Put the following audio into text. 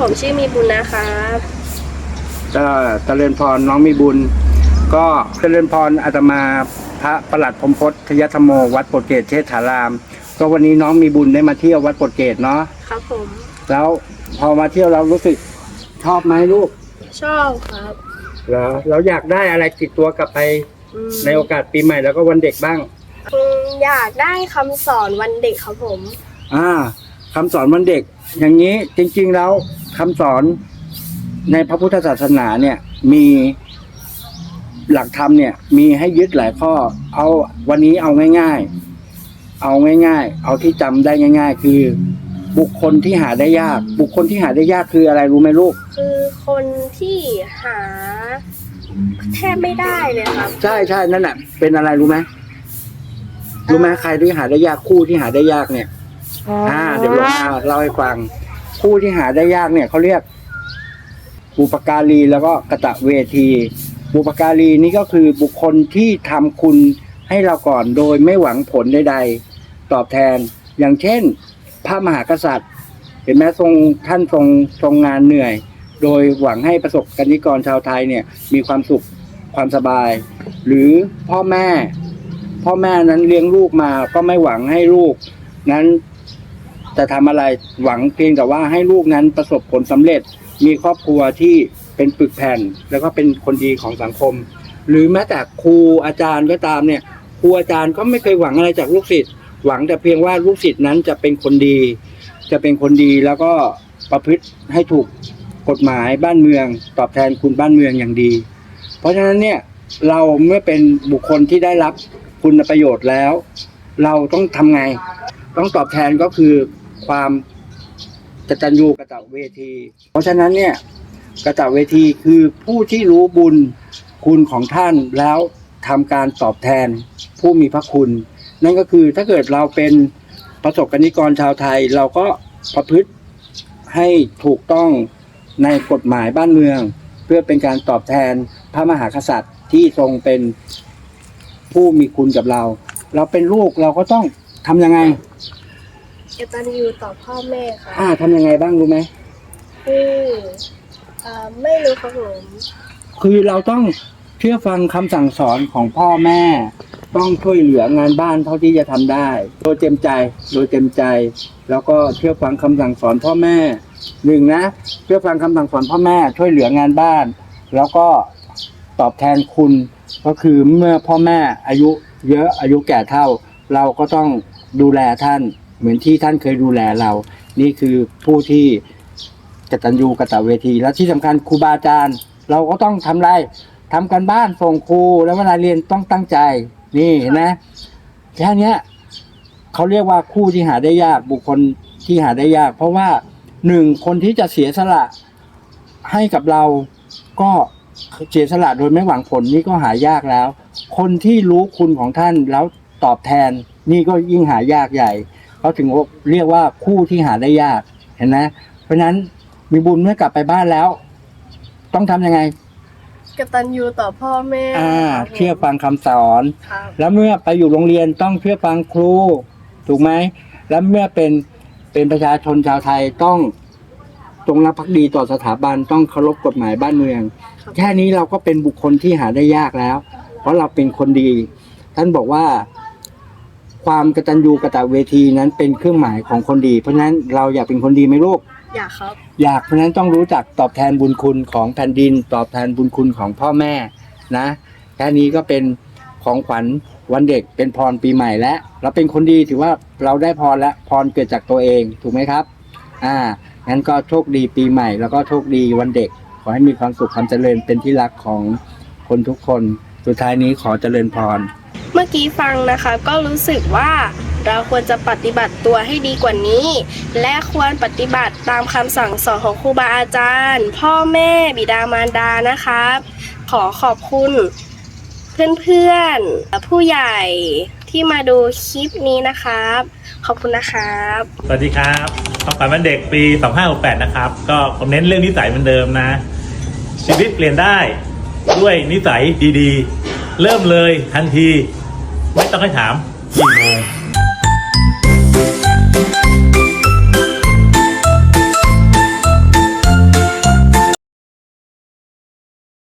ผมชื่อมีบุญนะครับก็เจริญพรน้องมีบุญ ก็เจริญพรอาตมาพระประหลัดพรหมพศทยธรรมโมวัดโปรดเกตเชษฐาราม ก็วันนี้น้องมีบุญได้มาเที่ยววัดโปรดเกตเนาะครับผม แล้วพอมาเที่ยวเรารู้สึกชอบไหมลูกชอบครับเหรอเราอยากได้อะไรติดตัวกลับไปอืมในโอกาสปีใหม่แล้วก็วันเด็กบ้าง อืมอยากได้คำสอนวันเด็กครับผม อ่า คำสอนวันเด็ก อย่างนี้จริง ๆแล้วคำสอนในพระพุทธศาสนาเนี่ยมีหลักธรรมเนี่ยมีให้ยึดหลายข้อ เอาวันนี้เอาง่าย ๆ เอาง่าย ๆ เอาที่จำได้ง่าย ๆ คือบุคคลที่หาได้ยาก บุคคลที่หาได้ยากคืออะไรรู้ไหมลูก คือคนที่หาแทบไม่ได้เลยครับ ใช่ใช่นั่นแหละเป็นอะไรรู้ไหมรู้ไหมใครที่หาได้ยากคู่ที่หาได้ยากเนี่ย อ่าเดี๋ยวลองมาเล่าให้ฟังคู่ที่หาได้ยากเนี่ยเขาเรียกบุปการีแล้วก็กะตะเวที บุปการีนี่ก็คือบุคคลที่ทำคุณให้เราก่อนโดยไม่หวังผลใดๆ ตอบแทน อย่างเช่น พระมหากษัตริย์ เห็นไหมทรงท่านทรงทรงงานเหนื่อย โดยหวังให้ประสบกนิกรชาวไทยเนี่ยมีความสุขความสบาย หรือพ่อแม่ พ่อแม่นั้นเลี้ยงลูกมาก็ไม่หวังให้ลูก นั้นจะทำอะไรหวังเพียงแต่ว่าให้ลูกนั้นประสบผลสำเร็จ มีครอบครัวที่เป็นปึกแผ่น แล้วก็เป็นคนดีของสังคม หรือแม้แต่ครูอาจารย์ก็ตามเนี่ยครูอาจารย์ก็ไม่เคยหวังอะไรจากลูกศิษย์หวังแต่เพียงว่าลูกศิษย์นั้นจะเป็นคนดี จะเป็นคนดีแล้วก็ประพฤติให้ถูกกฎหมายบ้านเมือง ตอบแทนคุณบ้านเมืองอย่างดี เพราะฉะนั้นเนี่ยเราเมื่อเป็นบุคคลที่ได้รับคุณประโยชน์แล้ว เราต้องทำไง ต้องตอบแทนก็คือความกตัญญูกะตเวที เพราะฉะนั้นเนี่ยกะตเวทีคือผู้ที่รู้บุญคุณของท่านแล้วทำการตอบแทนผู้มีพระคุณ นั่นก็คือถ้าเกิดเราเป็นประสบกนิกรชาวไทย เราก็ประพฤติให้ถูกต้องในกฎหมายบ้านเมือง เพื่อเป็นการตอบแทนพระมหากษัตริย์ที่ทรงเป็นผู้มีคุณกับเรา เราเป็นลูกเราก็ต้องทำยังไง กตัญญูต่อพ่อแม่ครับอ่าทำยังไงบ้างรู้ไหมคือเอ่อไม่รู้ครับผมคือเราต้องเชื่อฟังคำสั่งสอนของพ่อแม่ ต้องช่วยเหลืองานบ้านเท่าที่จะทำได้ โดยเต็มใจโดยเต็มใจ แล้วก็เชื่อฟังคำสั่งสอนพ่อแม่หนึ่งนะเชื่อฟังคำสั่งสอนพ่อแม่ช่วยเหลืองานบ้าน แล้วก็ตอบแทนคุณก็คือเมื่อพ่อแม่อายุเยอะอายุแก่เท่า เราก็ต้องดูแลท่าน เหมือนที่ท่านเคยดูแลเรา นี่คือผู้ที่กตัญญูกตเวที และที่สำคัญครูบาอาจารย์ เราก็ต้องทำไรทำกันบ้านส่งครูแล้วเวลาเรียนต้องตั้งใจ นี่เห็นไหมแค่เนี้ยเขาเรียกว่าคู่ที่หาได้ยากบุคคลที่หาได้ยาก เพราะว่าหนึ่งคนที่จะเสียสละให้กับเราก็เสียสละโดยไม่หวังผลนี่ก็หายากแล้ว คนที่รู้คุณของท่านแล้วตอบแทนนี่ก็ยิ่งหายากใหญ่ เขาถึงเรียกว่าคู่ที่หาได้ยากเห็นไหมเพราะฉะนั้นมีบุญเมื่อกลับไปบ้านแล้ว ต้องทำยังไงกตัญญูต่อพ่อแม่อ่าครับผมเชื่อฟังคำสอน ครับแล้วเมื่อไปอยู่โรงเรียนต้องเชื่อฟังครู ถูกไหม แล้วเมื่อเป็นเป็นประชาชนชาวไทยต้องจงรักภักดีต่อสถาบันต้องเคารพกฎหมายบ้านเมืองครับแค่นี้เราก็เป็นบุคคลที่หาได้ยากแล้ว เพราะเราเป็นคนดี ท่านบอกว่า ความกตัญญูกตเวทีนั้นเป็นเครื่องหมายของคนดี เพราะฉะนั้นเราอยากเป็นคนดีไหมลูก อยากครับ อยากเพราะฉะนั้นต้องรู้จักตอบแทนบุญคุณของแผ่นดิน ตอบแทนบุญคุณของพ่อแม่นะแค่นี้ก็เป็นของขวัญวันเด็กเป็นพรปีใหม่แล้วเราเป็นคนดีถือว่าเราได้พรแล้วพรเกิดจากตัวเองถูกไหมครับ อ่างั้นก็โชคดีปีใหม่ แล้วก็โชคดีวันเด็ก ขอให้มีความสุขความเจริญเป็นที่รักของคนทุกคน สุดท้ายนี้ขอเจริญพร เมื่อกี้ฟังนะคะก็รู้สึกว่าเราควรจะปฏิบัติตัวให้ดีกว่านี้ และควรปฏิบัติตามคำสั่งสอนของครูบาอาจารย์ พ่อแม่บิดามารดานะครับ ขอขอบคุณ เพื่อนๆ ผู้ใหญ่ที่มาดูคลิปนี้นะครับ ขอบคุณนะครับ สวัสดีครับของขวัญวันเด็กปี 2568 นะครับ ก็ผมเน้นเรื่องนิสัยเหมือนเดิมนะ ชีวิตเปลี่ยนได้ด้วยนิสัยดีๆ เริ่มเลยทันที ไม่ต้องให้ถามกี่โมง